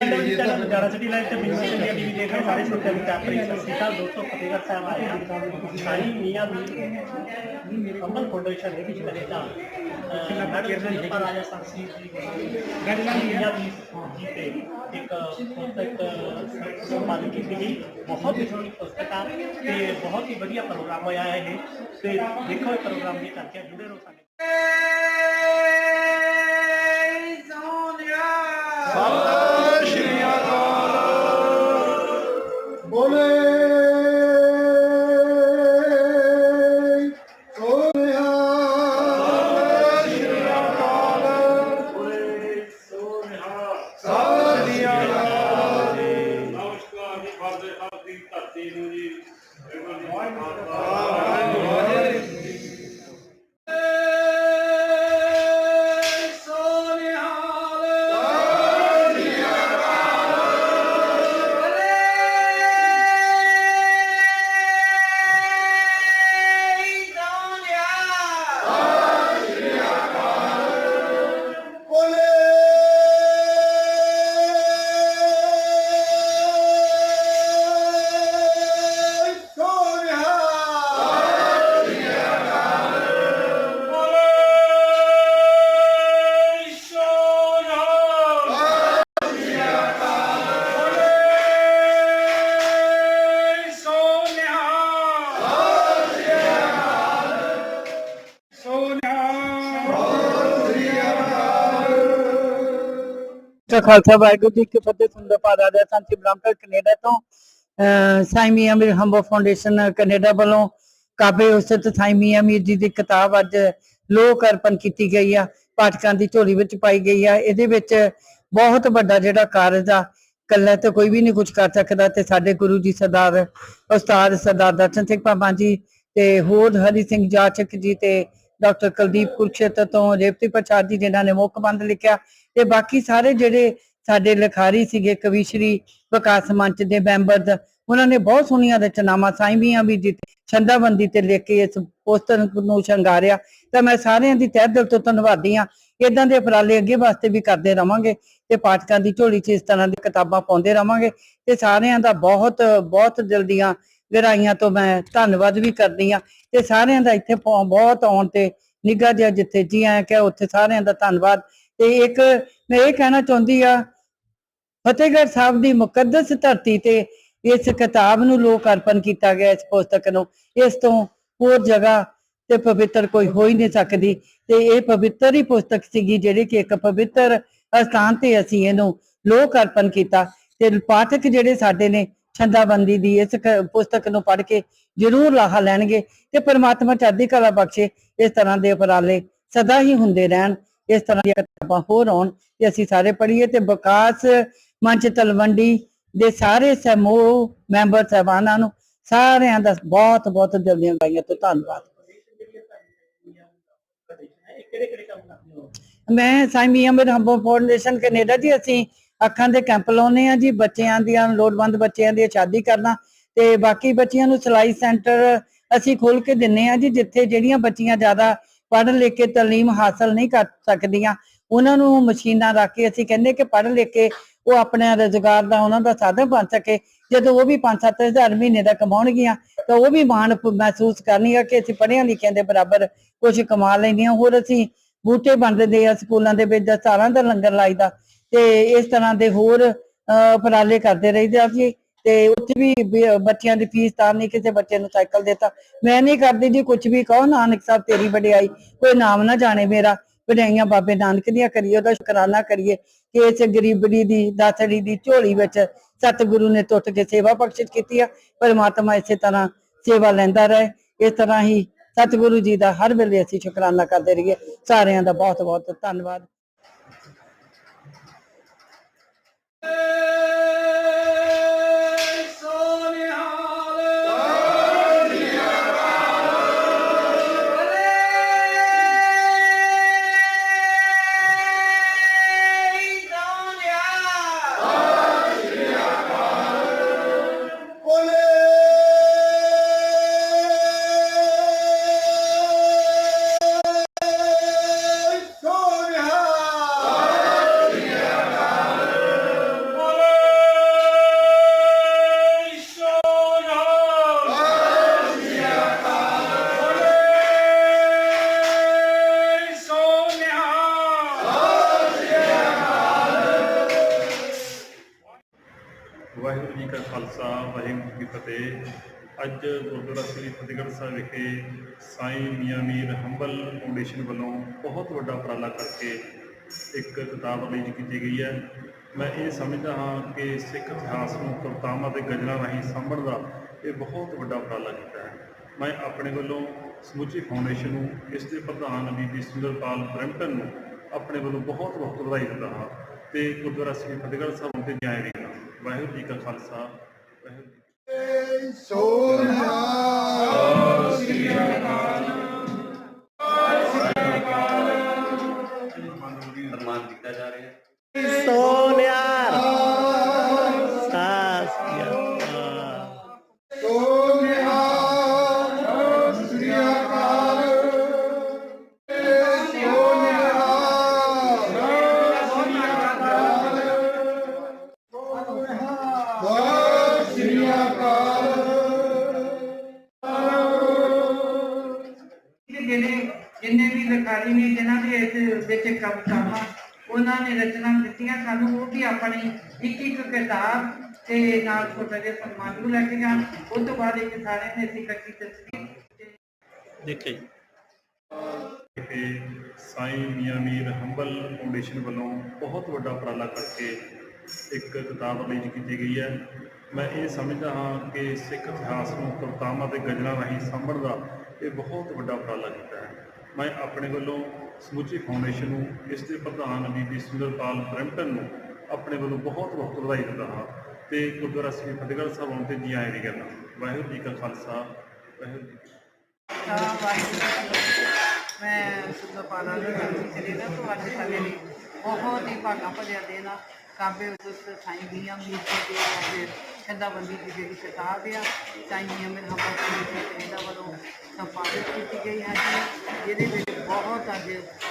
ਨਜ਼ਾਰਾ city live ਤੇ business India TV ਦੇਖ ਰਹੇ ਸਾਰੇ ਸਰੋਤਿਆਂ ਨੂੰ ਪਿਆਰ ਭਰੀ ਸਤਿ ਸ਼੍ਰੀ ਅਕਾਲ ਦੋਸਤੋ ਫਤਿਹਗੜ੍ਹ ਸਾਹਿਬ ਆਏ ਹਾਂ ਸਾਈ ਮੀਆਂ ਮੀਰ ਅੰਮਲ ਫਾਊਂਡੇਸ਼ਨ ਹੈ ਪਿਛਲੇ ਕੈਨੇਡਾ ਮੈਡਮ ਜੀ ਪਰ ਆਇਆ ਸੰਸੀ ਜੀ ਮੀਆਂ ਮੀਰ ਜੀ ਤੇ ਇੱਕ ਪੁਸਤਕ ਸੰਪਾਦਨ ਕੀਤੀ ਗਈ ਬਹੁਤ ਹੀ ਸੋਹਣੀ ਪੁਸਤਕ ਆ ਤੇ ਬਹੁਤ ਹੀ ਵਧੀਆ ਪ੍ਰੋਗਰਾਮ ਕਾ ਖਾਲਸਾ, ਵਾਹਿਗੁਰੂ ਜੀ ਕੀ ਫਤਿਹ ਸੁੰਦਰ ਪਾਦਾ ਸੰਤੀ ਬ੍ਰਾਹਮਣ ਕੈਨੇਡਾ ਤੋਂ, ਅਹ ਮੀਰ ਹੰਬੋ ਫਾਊਂਡੇਸ਼ਨ ਕੈਨੇਡਾ ਵੱਲੋਂ ਕਾਬੇ ਉਸਤ ਸਾਈਂ ਮੀਰ ਜੀ ਦੀ ਕਿਤਾਬ ਅੱਜ ਲੋਕ ਅਰਪਣ ਕੀਤੀ ਗਈ ਆ, ਪਾਠਕਾਂ ਦੀ ਝੋਲੀ ਵਿੱਚ ਪਾਈ ਗਈ ਆ, ਇਹਦੇ ਵਿੱਚ ਬਹੁਤ ਵੱਡਾ ਜਿਹੜਾ ਕਾਰਜ ਆ ਕੱਲਾ ਤੇ ਕੋਈ ਵੀ ਨਹੀਂ ਕੁਝ ਕਰ ਸਕਦਾ ਤੇ ਸਾਡੇ ਗੁਰੂ ਜੀ ਸਰਦਾਰ, ਉਸਤਾਦ ਸਰਦਾਰ ਦਰਸ਼ਨ ਸਿੰਘ ਪਾਪਾ ਜੀ ਤੇ ਹੋਰ ਹਰੀ ਸਿੰਘ ਜਾਚਕ ਜੀ ਤੇ ਡਾਕਟਰ ਕੁਲਦੀਪ ਕੁਰਕਸ਼ੇਤਰ ਤੋਂ ਰੇਪਤੀ ਪ੍ਰਸਾਦ ਜੀ, ਜਿਨ੍ਹਾਂ ਨੇ ਮੁੱਖ ਬੰਦ ਲਿਖਿਆ ਤੇ ਬਾਕੀ ਸਾਰੇ ਜਿਹੜੇ ਸਾਡੇ ਲਿਖਾਰੀ ਸੀਗੇ ਕਵੀਸ਼ਰੀ ਵਿਕਾਸ ਮੰਚ ਦੇ ਮੈਂਬਰ ਉਹਨਾਂ ਨੇ ਬਹੁਤ ਸੋਹਣੀਆਂ ਰਚਨਾਵਾਂ ਸਾਈਵੀਆਂ ਵੀ ਦਿੱਤੀ ਛੰਦਾਬੰਦੀ ਤੇ ਲਿਖ ਕੇ ਇਸ ਪੋਸਟਰ ਨੂੰ ਸ਼ਿੰਗਾਰਿਆ। ਤਾਂ ਮੈਂ ਸਾਰਿਆਂ ਦੀ ਤਹਿ ਦਿਲ ਤੋਂ ਧੰਨਵਾਦੀ ਆ ਇਦਾਂ ਦੇ ਉਪਰਾਲੇ ਅੱਗੇ ਵਾਸਤੇ ਵੀ ਕਰਦੇ ਰਵਾਂਗੇ ਤੇ ਪਾਠਕਾਂ ਦੀ ਝੋਲੀ 'ਚ ਇਸ ਤਰ੍ਹਾਂ ਦੀ ਕਿਤਾਬਾਂ ਪਾਉਂਦੇ ਰਵਾਂਗੇ। ਤੇ ਸਾਰਿਆਂ ਦਾ ਬਹੁਤ ਬਹੁਤ ਦਿਲ ਦੀਆਂ ਗਹਿਰਾਈਆਂ ਤੋਂ ਮੈਂ ਧੰਨਵਾਦ ਵੀ ਕਰਦੀ ਆ ਤੇ ਸਾਰਿਆਂ ਦਾ ਇੱਥੇ ਬਹੁਤ ਆਉਣ ਤੇ ਨਿੱਘਾ ਜਿਹਾ ਜਿੱਥੇ ਜੀ ਆਇਆ ਕਿ ਉੱਥੇ ਸਾਰਿਆਂ ਦਾ ਧੰਨਵਾਦ। ਤੇ ਇੱਕ ਮੈਂ ਇਹ ਕਹਿਣਾ ਚਾਹੁੰਦੀ ਆ, ਫਤਿਹਗੜ੍ਹ ਸਾਹਿਬ ਦੀ ਮੁਕੱਦਸ ਧਰਤੀ ਤੇ ਇਸ ਕਿਤਾਬ ਨੂੰ ਲੋਕ ਅਰਪਣ ਕੀਤਾ ਗਿਆ ਇਸ ਪੁਸਤਕ ਨੂੰ। ਇਸ ਤੋਂ ਹੋਰ ਜਗ੍ਹਾ ਤੇ ਪਵਿੱਤਰ ਕੋਈ ਹੋ ਹੀ ਨਹੀਂ ਸਕਦੀ। ਤੇ ਇਹ ਪਵਿੱਤਰ ਹੀ ਪੁਸਤਕ ਸੀਗੀ ਜਿਹੜੀ ਕਿ ਇੱਕ ਪਵਿੱਤਰ ਸਥਾਨ ਤੇ ਅਸੀਂ ਇਹਨੂੰ ਲੋਕ ਅਰਪਣ ਕੀਤਾ। ਤੇ ਪਾਠਕ ਜਿਹੜੇ ਸਾਡੇ ਨੇ ਛੰਦਾਬੰਦੀ ਦੀ ਇਸ ਪੁਸਤਕ ਨੂੰ ਪੜ੍ਹ ਕੇ ਜ਼ਰੂਰ ਲਾਹਾ ਲੈਣਗੇ। ਤੇ ਪਰਮਾਤਮਾ ਚੜ੍ਹਦੀ ਕਲਾ ਬਖਸ਼ੇ ਇਸ ਤਰ੍ਹਾਂ ਦੇ ਉਪਰਾਲੇ ਸਦਾ ਹੀ ਹੁੰਦੇ ਰਹਿਣ। ਇਸ ਤਰ੍ਹਾਂ ਦੀਆਂ ਕਿਤਾਬਾਂ ਹੋਰ ਆਉਣ ਤੇ ਅਸੀਂ ਸਾਰੇ ਪੜ੍ਹੀਏ ਤੇ ਵਿਕਾਸ ਮੰਚ ਤਲਵੰਡੀ ਦੇ ਸਾਰੇ ਸਮੂਹ, ਮੈਂਬਰ ਸਹਿਬਾਨਾਂ ਨੂੰ ਸਾਰਿਆਂ ਦਾ ਬਹੁਤ ਬਹੁਤ ਦਿਲ ਦੀਆਂ ਗਾਈਆਂ ਤੋਂ ਧੰਨਵਾਦ। ਮੈਂ ਸਾਈਂ ਅਮਰ ਹੰਬੋ ਫਾਊਂਡੇਸ਼ਨ ਕੈਨੇਡਾ ਜੀ, ਅਸੀਂ ਅੱਖਾਂ ਦੇ ਕੈਂਪ ਲਾਉਨੇ ਆ ਜੀ, ਬੱਚਿਆਂ ਦੀਆਂ ਲੋੜਵੰਦ ਬੱਚਿਆਂ ਦੀ ਸ਼ਾਦੀ ਕਰਨਾ ਤੇ ਬਾਕੀ ਬੱਚਿਆਂ ਨੂੰ ਸਿਲਾਈ ਸੈਂਟਰ ਅਸੀਂ ਖੋਲ ਕੇ ਦਿੰਨੇ ਆ ਜੀ, ਜਿੱਥੇ ਜਿਹੜੀਆਂ ਬੱਚੀਆਂ ਜ਼ਿਆਦਾ ਪੜ੍ਹ ਲਿਖ ਕੇ ਤਾਲੀਮ ਹਾਸਲ ਨਹੀਂ ਕਰ ਸਕਦੀਆਂ। ਉਹਨਾਂ ਨੂੰ ਮਸ਼ੀਨਾਂ ਰੱਖ ਕੇ ਅਸੀਂ ਕਹਿੰਦੇ ਕਿ ਪੜ੍ਹ ਲਿਖ ਕੇ ਉਹ ਆਪਣੇ ਰੋਜ਼ਗਾਰ ਦਾ ਉਹਨਾਂ ਦਾ ਸਾਧਨ ਬਣ ਸਕੇ। ਜਦੋਂ ਉਹ ਵੀ 5-7000 ਮਹੀਨੇ ਦਾ ਕਮਾਉਣਗੀਆਂ ਤਾਂ ਉਹ ਵੀ ਮਾਣ ਮਹਿਸੂਸ ਕਰਨਗੀਆਂ ਕਿ ਅਸੀਂ ਪੜ੍ਹਿਆਂ ਲਿਖਿਆਂ ਦੇ ਬਰਾਬਰ ਕੁਝ ਕਮਾ ਲੈਂਦੀਆਂ। ਹੋਰ ਅਸੀਂ ਬੂਟੇ ਬਣਦੇ ਆ ਸਕੂਲਾਂ ਦੇ ਵਿੱਚ ਦਸਤਾਰਾਂ ਦਾ ਲੰਗਰ ਲਾਈਦਾ ਤੇ ਇਸ ਤਰ੍ਹਾਂ ਦੇ ਹੋਰ ਅਹ, ਉਪਰਾਲੇ ਕਰਦੇ ਰਹੀਦੇ ਆ ਜੀ ਤੇ ਉੱਥੇ ਵੀ ਵੀ ਬੱਚਿਆਂ ਦੀ ਫੀਸ ਤਾਰਨੀ ਕਿਸੇ ਬੱਚੇ ਨੂੰ ਸਾਈਕਲ ਦਿੱਤਾ। ਮੈਂ ਨਹੀਂ ਕਰਦੀ ਜੀ ਕੁਝ ਵੀ ਕਹੋ, ਨਾਨਕ ਸਾਹਿਬ ਤੇਰੀ ਵਡਿਆਈ। ਕੋਈ ਨਾਮ ਨਾ ਜਾਣੇ ਮੇਰਾ। ਵਡਿਆਈਆਂ ਬਾਬੇ ਨਾਨਕ ਦੀਆਂ ਕਰੀਏ, ਉਹਦਾ ਸ਼ੁਕਰਾਨਾ ਕਰੀਏ ਕਿ ਇਸ ਗਰੀਬੜੀ ਦੀ, ਦਾਤੜੀ ਦੀ ਝੋਲੀ ਵਿੱਚ ਸਤਿਗੁਰੂ ਨੇ ਟੁੱਟ ਕੇ ਸੇਵਾ ਬਖਸ਼ਿਸ਼ ਕੀਤੀ ਆ। ਪਰਮਾਤਮਾ ਇਸੇ ਤਰ੍ਹਾਂ ਸੇਵਾ ਲੈਂਦਾ ਰਹੇ। ਇਸ ਤਰ੍ਹਾਂ ਹੀ ਸਤਿਗੁਰੂ ਜੀ ਦਾ ਹਰ ਵੇਲੇ ਅਸੀਂ ਸ਼ੁਕਰਾਨਾ ਕਰਦੇ ਰਹੀਏ। ਸਾਰਿਆਂ ਦਾ ਬਹੁਤ ਬਹੁਤ ਧੰਨਵਾਦ। ਅੱਜ ਗੁਰਦੁਆਰਾ ਸ੍ਰੀ ਫਤਿਹਗੜ੍ਹ ਸਾਹਿਬ ਵਿਖੇ ਸਾਈਂ ਮੀਆਂ ਮੀਰ ਹੰਬਲ ਫਾਊਂਡੇਸ਼ਨ ਵੱਲੋਂ ਬਹੁਤ ਵੱਡਾ ਉਪਰਾਲਾ ਕਰਕੇ ਇੱਕ ਕਿਤਾਬ ਰਿਲੀਜ਼ ਕੀਤੀ ਗਈ ਹੈ। ਮੈਂ ਇਹ ਸਮਝਦਾ ਹਾਂ ਕਿ ਸਿੱਖ ਇਤਿਹਾਸ ਨੂੰ ਕਵਿਤਾਵਾਂ ਤੇ ਗਜ਼ਲਾਂ ਰਾਹੀਂ ਸਾਂਭਣ ਦਾ ਇਹ ਬਹੁਤ ਵੱਡਾ ਉਪਰਾਲਾ ਕੀਤਾ ਹੈ। ਮੈਂ ਆਪਣੇ ਵੱਲੋਂ ਸਮੁੱਚੀ ਫਾਊਂਡੇਸ਼ਨ ਨੂੰ, ਇਸ ਦੇ ਪ੍ਰਧਾਨ ਬੀਬੀ ਸੁੰਦਰਪਾਲ ਬ੍ਰੈਂਪਟਨ ਨੂੰ ਆਪਣੇ ਵੱਲੋਂ ਬਹੁਤ ਬਹੁਤ ਵਧਾਈ ਦਿੰਦਾ ਹਾਂ ਤੇ ਗੁਰਦੁਆਰਾ ਸ੍ਰੀ ਫਤਿਹਗੜ੍ਹ ਸਾਹਿਬ ਤੇ ਜਾਏ ਵੀ ਵਾਹਿਗੁਰੂ ਜੀ ਕਾ ਖਾਲਸਾ, ਵਾਹਿਗੁਰੂ ਜੀ ਕੀ ਫਤਿਹ। ਸੋਨਿਆ ਸਨਮਾਨ ਕੀਤਾ ਜਾ ਰਿਹਾ ਹੈ ਕਿਤਾਬ ਤੇ ਨਾਲ ਛੋਟਾ ਜਿਹਾ ਸਨਮਾਨ ਨੂੰ ਲੈ ਕੇ ਜਾਣ ਉਸ ਤੋਂ ਬਾਅਦ ਇੱਕ ਸਾਰਿਆਂ ਨੇ ਅਸੀਂ ਇਕੱਠੀ ਤਸਵੀਰ ਤੇ ਦੇਖੇ ਜੀ। ਵਿਖੇ ਸਾਈਂ ਮੀਆਂ ਮੀਰ ਹੰਬਲ ਫਾਊਂਡੇਸ਼ਨ ਵੱਲੋਂ ਬਹੁਤ ਵੱਡਾ ਉਪਰਾਲਾ ਕਰਕੇ ਇੱਕ ਕਿਤਾਬ ਰਿਲੀਜ਼ ਕੀਤੀ ਗਈ ਹੈ। ਮੈਂ ਇਹ ਸਮਝਦਾ ਹਾਂ ਕਿ ਸਿੱਖ ਇਤਿਹਾਸ ਨੂੰ ਕਵਿਤਾਵਾਂ ਤੇ ਗਜ਼ਲਾਂ ਰਾਹੀਂ ਸਾਂਭਣ ਦਾ ਇਹ ਬਹੁਤ ਵੱਡਾ ਉਪਰਾਲਾ ਕੀਤਾ ਹੈ। ਮੈਂ ਆਪਣੇ ਵੱਲੋਂ ਸਮੁੱਚੀ ਫਾਊਂਡੇਸ਼ਨ ਨੂੰ ਇਸ ਦੇ ਪ੍ਰਧਾਨ ਬੀਬੀ ਸੁੰਦਰਪਾਲ ਬ੍ਰੈਂਪਟਨ ਨੂੰ ਆਪਣੇ ਵੱਲੋਂ ਬਹੁਤ ਬਹੁਤ ਵਧਾਈ ਦਿੰਦਾ ਹਾਂ ਤੇ ਗੁਰਦੁਆਰਾ ਸ੍ਰੀ ਫਤਿਹਗੜ੍ਹ ਸਾਹਿਬ ਆਉਣ ਤੇ ਜੀ ਆਏ ਵੀ ਕਰਨਾ ਵਾਹਿਗੁਰੂ ਜੀ ਕਾ ਖਾਲਸਾ, ਵਾਹਿਗੁਰੂ ਜੀ ਮੈਂ ਸੁਦਾ ਪਾਣਾ ਦੀ ਗੱਲ ਨਾ ਤੋਂ ਅੱਜ ਸਾਡੇ ਲਈ ਬਹੁਤ ਹੀ ਭਾਗਾ ਭਰਿਆ ਦਿਨ ਆ। ਕਾਬੇ ਉਸਤ ਸਾਈਂ ਮੀਆਂ ਮੀਰ ਜੀ ਦੇ ਵਿੱਚ ਖੰਦਾਬੰਦੀ ਦੀ ਜਿਹੜੀ ਕਿਤਾਬ ਆ ਸਾਈਂ ਮੀਆਂ ਮੀਰ ਹੰਬਲ ਜੀ ਵੱਲੋਂ ਸੰਪਾਦਿਤ ਕੀਤੀ ਗਈ ਹੈ ਜਿਹਦੇ ਵਿੱਚ ਬਹੁਤ ਅੱਜ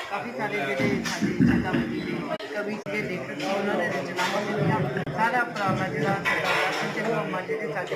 ਕਾਫੀ ਸਾਰੇ ਜਿਹੜੇ ਸਾਡੇ ਖੰਦਾਬੰਦੀ ਦੇ ਕਵੀ ਦੇ ਲੇਖਕ ਉਹਨਾਂ ਨੇ ਰਚਨਾਵਾਂ ਦਿੱਤੀਆਂ ਸਾਰਾ ਉਪਰਾਲਾ ਜਿਹੜਾ ਸਰਦਾਰ ਸੰਜਨ ਵਰਮਾ ਜਿਹੜੇ ਸਾਡੇ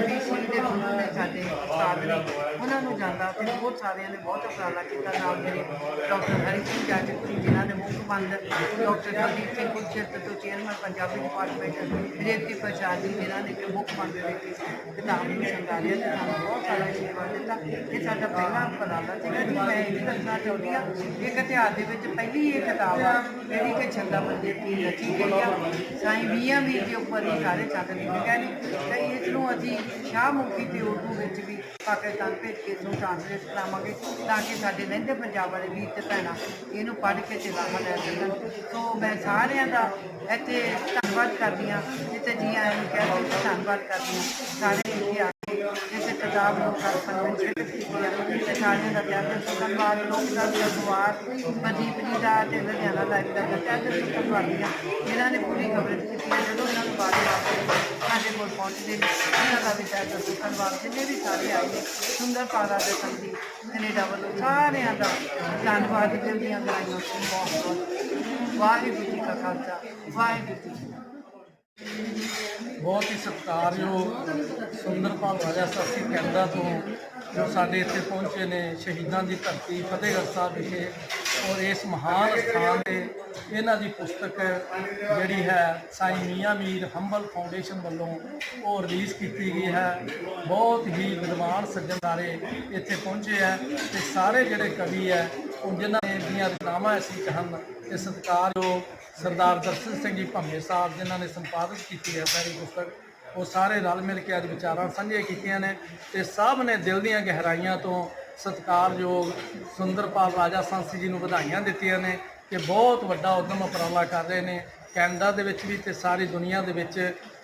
ਬੀਸੀ ਦੇ ਗੁਰੂ ਨੇ ਸਾਡੇ ਉਸਤਾਦ ਨੇ, ਉਹਨਾਂ ਨੂੰ ਜਾਂਦਾ ਤੇ ਬਹੁਤ ਸਾਰਿਆਂ ਨੇ ਬਹੁਤ ਉਪਰਾਲਾ ਕੀਤਾ। ਨਾਲ ਮੇਰੇ ਡਾਕਟਰ ਹਰੀ ਸਿੰਘ ਜਾਜਕ ਜੀ ਜਿਨ੍ਹਾਂ ਨੇ ਮੁੱਖ ਬੰਦ ਡਾਕਟਰ ਜਗਦੀਪ ਸਿੰਘ ਕੁਲਚੇਤ ਤੋਂ ਚੇਅਰਮੈਨ ਪੰਜਾਬੀ ਡਿਪਾਰਟਮੈਂਟ ਰੇਵਤੀ ਪ੍ਰਸ਼ਾਦ ਜੀ ਜਿਨ੍ਹਾਂ ਨੇ ਕਿ ਮੁੱਖ ਬੰਦ ਦੇ ਕੇ ਕਿਤਾਬ ਨੂੰ ਸੰਭਾਲਿਆ ਤੇ ਸਾਨੂੰ ਬਹੁਤ ਸਾਰਾ ਆਸ਼ੀਰਵਾਦ ਦਿੱਤਾ। ਇਹ ਸਾਡਾ ਪਹਿਲਾ ਉਪਰਾਲਾ ਸੀਗਾ ਜੀ। ਮੈਂ ਇਹ ਵੀ ਦੱਸਣਾ ਚਾਹੁੰਦੀ ਹਾਂ ਕਿ ਇਤਿਹਾਸ ਦੇ ਵਿੱਚ ਪਹਿਲੀ ਇਹ ਕਿਤਾਬ ਆ, ਜਿਹੜੀ ਕਿ ਛੰਦਾ ਬੰਦੇ ਦੀ ਰਚੀ ਗਈ ਆ। ਸਾਈਂ ਮੀਆਂ ਵੀਰ ਦੇ ਉੱਪਰ ਹੀ ਸਾਰੇ ਚੰਦ ਲਿਖੇ ਗਏ ਨੇ ਤੇ ਇਸ ਨੂੰ ਅਸੀਂ ਸ਼ਾਹਮੁਖੀ ਤੇ ਉਰਦੂ ਵਿੱਚ ਵੀ ਪਾਕਿਸਤਾਨ ਭੇਜ ਕੇ ਇਸ ਨੂੰ ਟ੍ਰਾਂਸਲੇਟ ਕਰਾਵਾਂਗੇ ਤਾਂ ਕਿ ਸਾਡੇ ਲਹਿੰਦੇ ਪੰਜਾਬ ਵਾਲੇ ਵੀਰ ਤੇ ਭੈਣਾਂ ਇਹਨੂੰ ਪੜ੍ਹ ਕੇ ਤੇ ਲਾਹਾ ਲੈ ਸੋ ਮੈਂ ਸਾਰਿਆਂ ਦਾ ਇੱਥੇ ਧੰਨਵਾਦ ਕਰਦੀ ਹਾਂ। ਇੱਥੇ ਜੀ ਆਇਆਂ ਨੂੰ, ਕਹਿ ਕੇ ਧੰਨਵਾਦ ਕਰਦੀ ਹਾਂ। ਸਾਰੇ ਇੱਥੇ ਆ ਕੇ ਕਿਤਾਬ ਨੂੰ ਕਰ ਸੰਗਠਿਤ ਕੀਤੀ ਹੈ ਤੇ ਦਾ ਦਿਲ ਤੋਂ ਲੋਕ ਦਾ ਵੀ ਅਖਬਾਰ ਪ੍ਰਦੀਪ ਜੀ ਦਾ ਤੇ ਲੁਧਿਆਣਾ ਲਾਈਵ ਦਾ ਦਿਲ ਤੋਂ ਧੰਨਵਾਦੀ ਹਾਂ ਨੇ ਪੂਰੀ ਕਵਰੇਜ ਕੀਤੀ ਹੈ, ਜਦੋਂ ਇਹਨਾਂ ਨੂੰ ਬਾਰੇ ਵਾਪਸ ਸਾਡੇ ਕੋਲ ਪਹੁੰਚਦੇ ਨੇ ਇਹਨਾਂ ਦਾ ਵੀ ਦਿਲ ਤੋਂ ਜਿੰਨੇ ਵੀ ਸਾਰੇ ਆਏ ਨੇ, ਸੁੰਦਰ ਪਾਰਾ ਦੇ ਸੰਗੀ, ਕੈਨੇਡਾ ਵੱਲੋਂ ਸਾਰਿਆਂ ਦਾ ਧੰਨਵਾਦ ਦਿਲ ਦੀਆਂ ਗਰਾਈਆਂ ਬਹੁਤ ਬਹੁਤ। ਵਾਹਿਗੁਰੂ ਜੀ ਕਾ ਖਾਲਸਾ, ਵਾਹਿਗੁਰੂ ਜੀ ਬਹੁਤ ਹੀ ਸਤਿਕਾਰਯੋਗ ਸੁੰਦਰਪਾਲ ਰਾਜਾ ਸਾਸੀ ਕੈਨੇਡਾ ਤੋਂ ਜੋ ਸਾਡੇ ਇੱਥੇ ਪਹੁੰਚੇ ਨੇ, ਸ਼ਹੀਦਾਂ ਦੀ ਧਰਤੀ ਫਤਿਹਗੜ੍ਹ ਸਾਹਿਬ ਵਿਖੇ। ਔਰ ਇਸ ਮਹਾਨ ਸਥਾਨ ਤੇ ਇਹਨਾਂ ਦੀ ਪੁਸਤਕ ਜਿਹੜੀ ਹੈ, ਸਾਈਂ ਮੀਆਂ ਮੀਰ ਹੰਬਲ ਫਾਊਂਡੇਸ਼ਨ ਵੱਲੋਂ ਉਹ ਰਿਲੀਜ਼ ਕੀਤੀ ਗਈ ਹੈ। ਬਹੁਤ ਹੀ ਵਿਦਵਾਨ ਸੱਜਣ ਸੱਜਣਦਾਰੇ ਇੱਥੇ ਪਹੁੰਚੇ ਹੈ ਤੇ ਸਾਰੇ ਜਿਹੜੇ ਕਵੀ ਹੈ, ਉਹ ਜਿਨ੍ਹਾਂ ਨੇ ਦੀਆਂ ਰਚਨਾਵਾਂ ਅਸੀਂ ਹਨ ਤੇ ਸਤਿਕਾਰਯੋਗ ਸਰਦਾਰ ਦਰਸ਼ਨ ਸਿੰਘ ਜੀ ਭੰਮੇ ਸਾਹਿਬ ਜਿਨ੍ਹਾਂ ਨੇ ਸੰਪਾਦਿਤ ਕੀਤੀ ਹੈ ਸਾਰੀ ਪੁਸਤਕ, ਉਹ ਸਾਰੇ ਰਲ ਮਿਲ ਕੇ ਅੱਜ ਵਿਚਾਰਾਂ ਸਾਂਝੇ ਕੀਤੀਆਂ ਨੇ ਤੇ ਸਭ ਨੇ ਦਿਲ ਦੀਆਂ ਗਹਿਰਾਈਆਂ ਤੋਂ ਸਤਿਕਾਰਯੋਗ ਸੁੰਦਰਪਾਲ ਰਾਜਾ ਸੰਸੀ ਜੀ ਨੂੰ ਵਧਾਈਆਂ ਦਿੱਤੀਆਂ ਨੇ ਕਿ ਬਹੁਤ ਵੱਡਾ ਉਦਮ ਉਪਰਾਲਾ ਕਰ ਰਹੇ ਨੇ, ਕੈਨੇਡਾ ਦੇ ਵਿੱਚ ਵੀ ਤੇ ਸਾਰੀ ਦੁਨੀਆ ਦੇ ਵਿੱਚ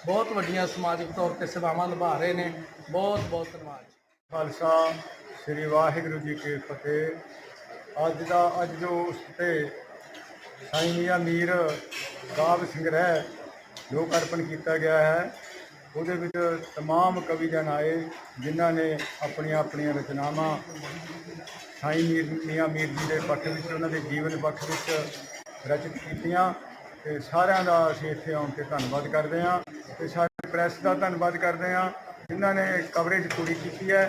ਬਹੁਤ ਵੱਡੀਆਂ ਸਮਾਜਿਕ ਤੌਰ ਤੇ ਸੇਵਾਵਾਂ ਨਿਭਾ ਰਹੇ ਨੇ। ਬਹੁਤ ਬਹੁਤ ਧੰਨਵਾਦ ਜੀ। ਖਾਲਸਾ, ਸ੍ਰੀ ਵਾਹਿਗੁਰੂ ਜੀ ਕੀ ਫਤਿਹ। ਅੱਜ ਦਾ, ਅੱਜ ਜੋ ਉਸ ਤੇ ਸਾਈਂ ਮੀਆਂ ਮੀਰ ਕਾਵਿ ਸੰਗ੍ਰਹਿ ਲੋਕ ਅਰਪਣ ਕੀਤਾ ਗਿਆ ਹੈ ਉਹਦੇ ਵਿੱਚ तमाम ਕਵੀ ਜਨ ਆਏ ਜਿਨ੍ਹਾਂ ਨੇ ਆਪਣੀਆਂ ਆਪਣੀਆਂ ਰਚਨਾਵਾਂ ਸਾਈਂ ਮੀਰ ਮੀਆਂ ਮੀਰ ਜੀ ਦੇ ਪੱਖ ਵਿੱਚ ਉਹਨਾਂ ਦੇ ਜੀਵਨ ਪੱਖ ਵਿੱਚ ਰਚਿਤ ਕੀਤੀਆਂ ਤੇ ਸਾਰਿਆਂ ਦਾ ਅਸੀਂ ਇੱਥੇ ਆਉਣ ਤੇ ਧੰਨਵਾਦ ਕਰਦੇ ਹਾਂ ਤੇ ਸਾਡੇ ਪ੍ਰੈਸ ਦਾ ਧੰਨਵਾਦ ਕਰਦੇ ਹਾਂ ਜਿਨ੍ਹਾਂ ਨੇ ਕਵਰੇਜ ਪੂਰੀ ਕੀਤੀ ਹੈ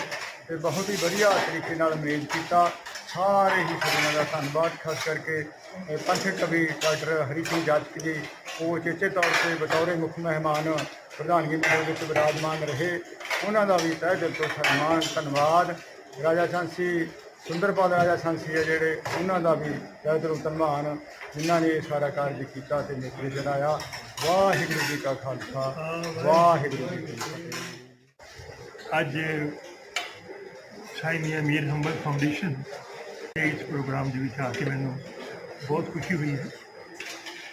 ਤੇ ਬਹੁਤ ਹੀ ਵਧੀਆ ਤਰੀਕੇ ਨਾਲ ਮੇਜ਼ ਕੀਤਾ ਸਾਰੇ ਹੀ ਸਭਨਾਂ ਦਾ ਧੰਨਵਾਦ ਖਾਸ ਕਰਕੇ ਅ, ਪੰਥਕ ਕਵੀ ਡਾਕਟਰ ਹਰੀ ਸਿੰਘ ਜਾਜਕ ਜੀ, ਉਹ ਚੇਚੇ ਤੌਰ ਤੇ ਬਤੌਰ ਮੁੱਖ ਮਹਿਮਾਨ ਪ੍ਰਧਾਨਗੀ ਮੰਡਲ ਵਿੱਚ ਵਿਰਾਜਮਾਨ ਰਹੇ। ਉਹਨਾਂ ਦਾ ਵੀ ਤਹਿ ਦਿਲ ਤੋਂ ਸਨਮਾਨ, ਧੰਨਵਾਦ। ਰਾਜਾ ਸਾਂਸੀ, ਸੁੰਦਰਪਾਲ ਰਾਜਾ ਸਾਂਸੀ ਹੈ ਜਿਹੜੇ ਉਹਨਾਂ ਦਾ ਵੀ ਤਹਿ ਦਿਲੋਂ ਧੰਨਵਾਨ ਜਿਨ੍ਹਾਂ ਨੇ ਇਹ ਸਾਰਾ ਕਾਰਜ ਕੀਤਾ ਤੇ ਨੇਤਰੇ ਜਲਾਇਆ ਵਾਹਿਗੁਰੂ ਜੀ ਕਾ ਖਾਲਸਾ, ਵਾਹਿਗੁਰੂ ਜੀ ਕੀ ਫਤਿਹ। ਅੱਜ ਸਾਈ ਮੀਆਂ ਮੀਰ ਹੰਬਲ ਫਾਊਂਡੇਸ਼ਨ ਦੇ ਇਸ ਪ੍ਰੋਗਰਾਮ ਦੇ ਵਿੱਚ ਆ ਕੇ ਮੈਨੂੰ ਬਹੁਤ ਖੁਸ਼ੀ ਹੋਈ ਹੈ।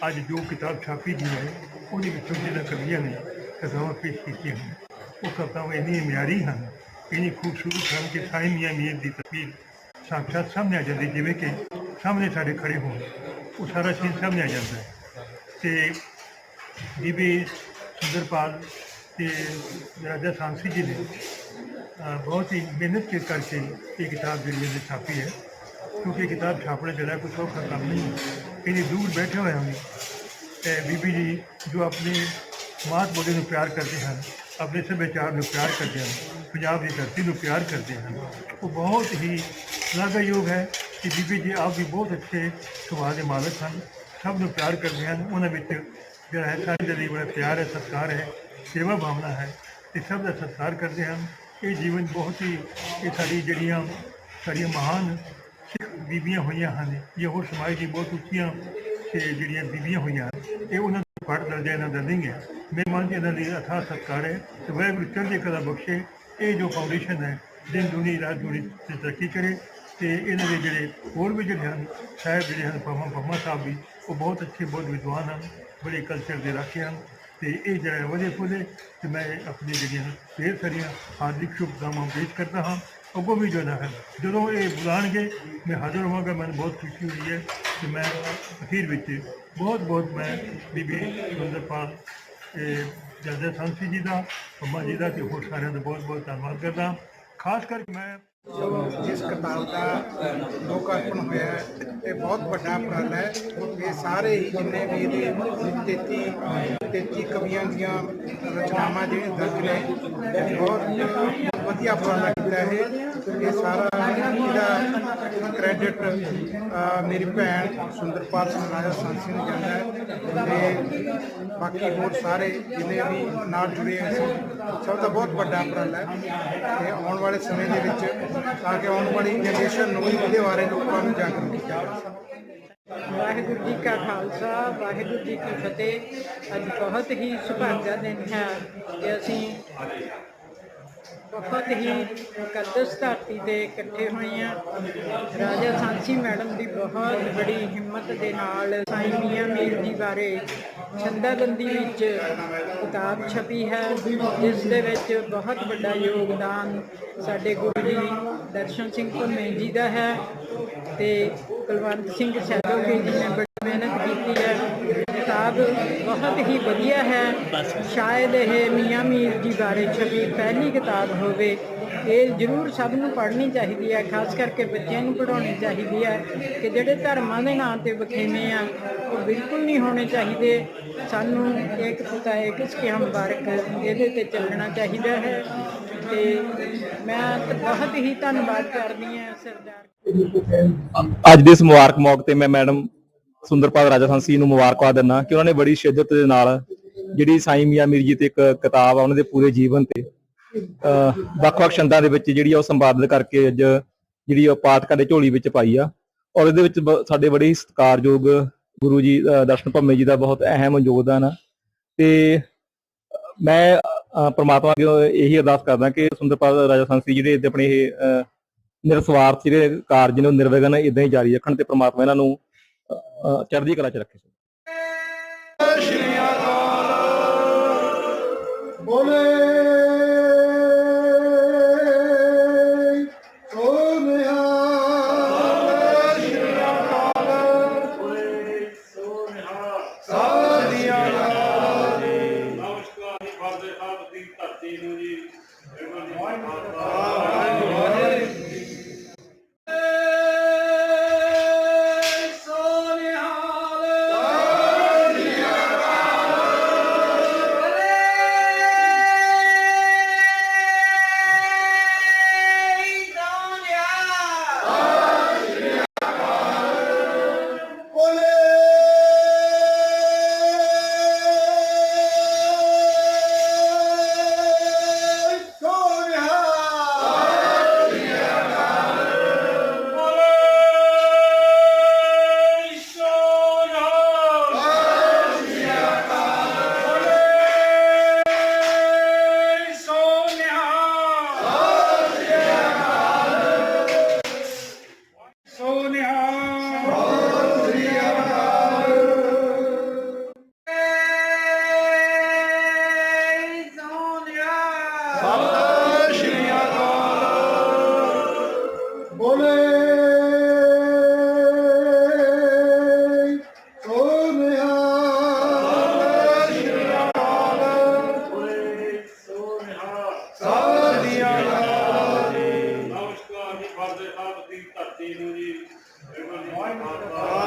ਅੱਜ ਜੋ ਕਿਤਾਬ ਛਾਪੀ ਗਈ ਹੈ, ਉਹਦੇ ਵਿੱਚੋਂ ਜਿਹੜਾ ਕਵੀਆਂ ਨੇ ਕਥਾਵਾਂ ਪੇਸ਼ ਕੀਤੀਆਂ ਹਨ, ਉਹ ਕਥਾਵਾਂ ਇੰਨੀਆਂ ਮਿਆਰੀ ਹਨ, ਇੰਨੀ ਖੂਬਸੂਰਤ ਹਨ ਕਿ ਸਾਈ ਮੀਆਂ ਮੀਰ ਦੀ ਤਸਵੀਰ ਸਾਖਸ਼ਾਤ ਸਾਹਮਣੇ ਆ ਜਾਂਦੀ ਜਿਵੇਂ ਕਿ ਸਾਹਮਣੇ ਸਾਡੇ ਖੜੇ ਹੋਣ, ਉਹ ਸਾਰਾ ਸੀਨ ਸਾਹਮਣੇ ਆ ਜਾਂਦਾ ਹੈ। ਤੇ ਬੀਬੀ ਸੁੰਦਰਪਾਲ ਤੇ ਰਾਜਾ ਸਾਂਸੀ ਜੀ ਨੇ ਬਹੁਤ ਹੀ ਮਿਹਨਤ ਕਰਕੇ ਇਹ ਕਿਤਾਬ ਜਿਹੜੀ ਇਹਨੇ ਛਾਪੀ ਹੈ। ਕਿਉਂਕਿ ਕਿਤਾਬ ਛਾਪਣਾ ਜਿਹੜਾ ਕੋਈ ਸੌਖਾ ਕੰਮ ਨਹੀਂ ਹੈ। ਇਹਨੇ ਦੂਰ ਬੈਠੇ ਹੋਏ ਹਨ। ਤੇ ਬੀਬੀ ਜੀ ਜੋ ਆਪਣੀ ਮਾਤ ਬੋਲੀ ਨੂੰ ਪਿਆਰ ਕਰਦੇ ਹਨ, ਆਪਣੇ ਸੱਭਿਆਚਾਰ ਨੂੰ ਪਿਆਰ ਕਰਦੇ ਹਨ, ਪੰਜਾਬ ਦੀ ਧਰਤੀ ਨੂੰ ਪਿਆਰ ਕਰਦੇ ਹਨ, ਉਹ ਬਹੁਤ ਹੀ ਸ਼ਲਾਘਾਯੋਗ ਹੈ ਕਿ ਬੀਬੀ ਜੀ ਆਪ ਵੀ ਬਹੁਤ ਅੱਛੇ ਸੁਭਾਅ ਦੇ ਮਾਲਕ ਹਨ, ਸਭ ਨੂੰ ਪਿਆਰ ਕਰਦੇ ਹਨ। ਉਹਨਾਂ ਵਿੱਚ ਜਿਹੜਾ ਹੈ ਸਾਡੇ ਦੇ ਲਈ ਬੜਾ ਪਿਆਰ ਹੈ, ਸਤਿਕਾਰ ਹੈ, ਸੇਵਾ ਭਾਵਨਾ ਹੈ ਇਹ ਸਭ ਦਾ ਸਤਿਕਾਰ ਕਰਦੇ ਹਨ। ਇਹ ਜੀਵਨ ਬਹੁਤ ਹੀ, ਇਹ ਸਾਡੀ ਜਿਹੜੀਆਂ, ਸਾਡੀਆਂ ਮਹਾਨ ਬੀਬੀਆਂ ਹੋਈਆਂ ਹਨ ਜਾਂ ਹੋਰ ਸਮਾਜ ਦੀ ਬਹੁਤ ਉੱਚੀਆਂ ਜਿਹੜੀਆਂ ਬੀਬੀਆਂ ਹੋਈਆਂ ਹਨ, ਇਹ ਉਹਨਾਂ ਦਾ ਪੜ ਦਰਜਾ ਇਹਨਾਂ ਦਾ ਨਹੀਂ ਹੈ। ਮੇਰੇ ਮਨ 'ਚ ਇਹਨਾਂ ਲਈ ਅਥਾਹ ਸਤਿਕਾਰ ਹੈ ਤੇ ਵਾਹਿਗੁਰੂ ਚੜ੍ਹਦੀ ਕਲਾ ਬਖਸ਼ੇ ਇਹ ਜੋ ਫਾਊਂਡੇਸ਼ਨ ਹੈ ਦਿਨ ਦੁਨੀ ਰਾਤ ਦੁਨੀ ਤੇ ਤਰੱਕੀ ਕਰੇ ਤੇ ਇਹਨਾਂ ਦੇ ਜਿਹੜੇ ਹੋਰ ਵੀ ਜਿਹੜੇ ਹਨ ਸਾਹਿਬ ਜਿਹੜੇ ਹਨ ਪਮਾ ਪਮਾ ਸਾਹਿਬ ਵੀ ਉਹ ਬਹੁਤ ਅੱਛੇ ਬਹੁਤ ਵਿਦਵਾਨ ਹਨ ਬੜੇ ਕਲਚਰ ਦੇ ਰਾਖੇ ਹਨ ਤੇ ਇਹ ਜਿਹੜਾ ਵਧੇ ਫੁੱਲੇ ਤੇ ਮੈਂ ਆਪਣੀ ਜਿਹੜੀਆਂ ਢੇਰ ਸਾਰੀਆਂ ਹਾਰਦਿਕ ਸ਼ੁਭਕਾਮਨਾਵਾਂ ਪੇਸ਼ ਕਰਦਾ ਹਾਂ। ਅੱਗੋਂ ਵੀ ਜਿਹੜਾ ਹੈ। ਜਦੋਂ ਇਹ ਬੁਲਾਣਗੇ ਮੈਂ ਹਾਜ਼ਰ ਹੋਵਾਂਗਾ। ਮੈਨੂੰ ਬਹੁਤ ਖੁਸ਼ੀ ਹੋਈ ਹੈ ਕਿ ਮੈਂ ਅਖੀਰ ਵਿੱਚ ਬਹੁਤ ਬਹੁਤ ਮੈਂ ਬੀਬੀ ਸੁੰਦਰਪਾਲ ਤੇ ਸੰਸੀ ਜੀ ਦਾ ਅੰਮਾ ਜੀ ਦਾ ਤੇ ਹੋਰ ਸਾਰਿਆਂ ਦਾ ਬਹੁਤ ਬਹੁਤ ਧੰਨਵਾਦ ਕਰਦਾ ਖਾਸ ਕਰਕੇ ਮੈਂ ਜਿਸ ਕਿਤਾਬ ਦਾ ਲੋਕ ਅਰਪਣ ਹੋਇਆ ਹੈ, ਇਹ ਬਹੁਤ ਵੱਡਾ ਉਪਰਾਲਾ ਹੈ। ਇਹ ਸਾਰੇ ਹੀ ਜਿੰਨੇ ਵੀ ਇਹਦੇ 33 33 ਕਵੀਆਂ ਦੀਆਂ ਰਚਨਾਵਾਂ ਜਿਹੜੀਆਂ ਦਰਜ ਨੇ ਬਹੁਤ ਵਧੀਆ ਉਪਰਾਲਾ ਕੀਤਾ ਹੈ। ਇਹ ਸਾਰਾ ਇਹਦਾ ਕ੍ਰੈਡਿਟ ਮੇਰੀ ਭੈਣ ਸੁੰਦਰਪਾਲ ਸਿੰਘ ਰਾਜਾ ਸੰਸੀ ਨੂੰ ਜਾਂਦਾ ਹੈ। ਤੇ ਬਾਕੀ ਹੋਰ ਸਾਰੇ ਜਿੰਨੇ ਵੀ ਨਾਲ ਜੁੜੇ ਹੋਏ ਸਭ ਦਾ ਬਹੁਤ ਵੱਡਾ ਉਪਰਾਲਾ ਹੈ। ਤੇ ਆਉਣ ਵਾਲੇ ਸਮੇਂ ਦੇ ਵਿੱਚ ਤਾਂ ਕਿ ਆਉਣ ਵਾਲੀ ਜਨਰੇਸ਼ਨ ਨੂੰ ਵੀ ਇਹਦੇ ਬਾਰੇ ਲੋਕਾਂ ਨੂੰ ਜਾਗਰੂਕ ਕੀਤਾ ਜਾ ਵਾਹਿਗੁਰੂ ਜੀ ਕਾ ਖਾਲਸਾ, ਵਾਹਿਗੁਰੂ ਜੀ ਕੀ ਫਤਿਹ। ਅੱਜ ਬਹੁਤ ਹੀ ਸੁਭਾਗਾ ਦਿਨ ਹੈ ਕਿ ਅਸੀਂ ਬਹੁਤ ਹੀ ਮੁਕੱਦਸ ਧਰਤੀ ਤੇ ਇਕੱਠੇ ਹੋਏ ਹਾਂ ਰਾਜਾ ਸਾਂਸੀ ਮੈਡਮ ਦੀ ਬਹੁਤ ਬੜੀ ਹਿੰਮਤ ਦੇ ਨਾਲ ਸਾਈਂ ਮੀਆਂ ਮੀਰ ਜੀ ਬਾਰੇ ਛੰਦਾਬੰਦੀ ਵਿੱਚ ਕਿਤਾਬ ਛਪੀ ਹੈ। ਜਿਸ ਦੇ ਵਿੱਚ ਬਹੁਤ ਵੱਡਾ ਯੋਗਦਾਨ ਸਾਡੇ ਗੁਰੂ ਜੀ ਦਰਸ਼ਨ ਸਿੰਘ ਭੰਮੇ ਜੀ ਦਾ ਹੈ ਤੇ ਕੁਲਵੰਤ ਸਿੰਘ ਸੈਦੋਕੇ ਜੀ ਨੇ ਬੜੀ ਮਿਹਨਤ ਬਹੁਤ ਹੀ ਵਧੀਆ ਹੈ। ਸ਼ਾਇਦ ਇਹ ਮੀਆਂ ਮੀਰ ਜੀ ਬਾਰੇ ਛਪੀ ਪਹਿਲੀ ਕਿਤਾਬ ਹੋਵੇ ਇਹ ਜ਼ਰੂਰ ਸਭ ਨੂੰ ਪੜ੍ਹਨੀ ਚਾਹੀਦੀ ਹੈ ਖਾਸ ਕਰਕੇ ਬੱਚਿਆਂ ਨੂੰ ਪੜ੍ਹਾਉਣੀ ਚਾਹੀਦੀ ਹੈ ਕਿ ਜਿਹੜੇ ਧਰਮਾਂ ਦੇ ਨਾਂ ਤੇ ਵਖੇਵੇਂ ਆ ਉਹ ਬਿਲਕੁਲ ਨਹੀਂ ਹੋਣੇ ਚਾਹੀਦੇ। ਸਾਨੂੰ ਇੱਕ ਪਤਾ ਹੈ ਕਿਸ ਕੇ ਹਮ ਬਾਰਕ ਇਹਦੇ ਤੇ ਚੱਲਣਾ ਚਾਹੀਦਾ ਹੈ ਤੇ ਮੈਂ ਬਹੁਤ ਹੀ ਧੰਨਵਾਦ ਕਰਦੀ ਹਾਂ ਸਰਦਾਰ। ਅੱਜ ਦੇ ਇਸ ਮੁਬਾਰਕ ਮੌਕੇ ਤੇ ਮੈਂ ਮੈਡਮ ਸੁੰਦਰਪਾਲ ਰਾਜਾ ਸੰਸੀ ਨੂੰ ਮੁਬਾਰਕਬਾਦ ਦਿੰਦਾ ਕਿ ਉਹਨਾਂ ਨੇ ਬੜੀ ਸ਼ਿੱਦਤ ਦੇ ਨਾਲ ਜਿਹੜੀ ਸਾਈਂ ਮੀਆਂ ਮੀਰ ਜੀ ਤੇ ਇੱਕ ਕਿਤਾਬ ਆ, ਉਹਨਾਂ ਦੇ ਪੂਰੇ ਜੀਵਨ ਤੇ, ਅਹ, ਵੱਖ-ਵੱਖ ਛੰਦਾਂ ਦੇ ਵਿੱਚ ਜਿਹੜੀ ਆ ਉਹ ਸੰਪਾਦਨ ਕਰਕੇ ਅੱਜ ਜਿਹੜੀ ਉਹ ਪਾਠਕਾਂ ਦੇ ਝੋਲੀ ਵਿੱਚ ਪਾਈ ਆ। ਔਰ ਇਹਦੇ ਵਿੱਚ ਸਾਡੇ ਬੜੇ ਸਤਿਕਾਰਯੋਗ ਗੁਰੂ ਜੀ ਦਰਸ਼ਨ ਭੰਮੇ ਜੀ ਦਾ ਬਹੁਤ ਅਹਿਮ ਯੋਗਦਾਨ ਆ। ਤੇ ਮੈਂ ਪਰਮਾਤਮਾ ਪ੍ਰਮਾਤਮਾ ਅੱਗੇ ਇਹੀ ਅਰਦਾਸ ਕਰਦਾ ਕਿ ਸੁੰਦਰਪਾਲ ਰਾਜਾ ਸੰਸੀ ਜਿਹੜੇ ਆਪਣੇ ਇਹ, ਅਹ, ਨਿਰਸਵਾਰਥ ਜਿਹੜੇ ਕਾਰਜ ਨੇ ਨਿਰਵਿਘਨ ਇਦਾਂ ਹੀ ਜਾਰੀ ਰੱਖਣ ਤੇ ਪਰਮਾਤਮਾ ਇਹਨਾਂ ਨੂੰ ਚੜ੍ਹਦੀ ਕਲਾ 'ਚ ਰੱਖੇ Allah.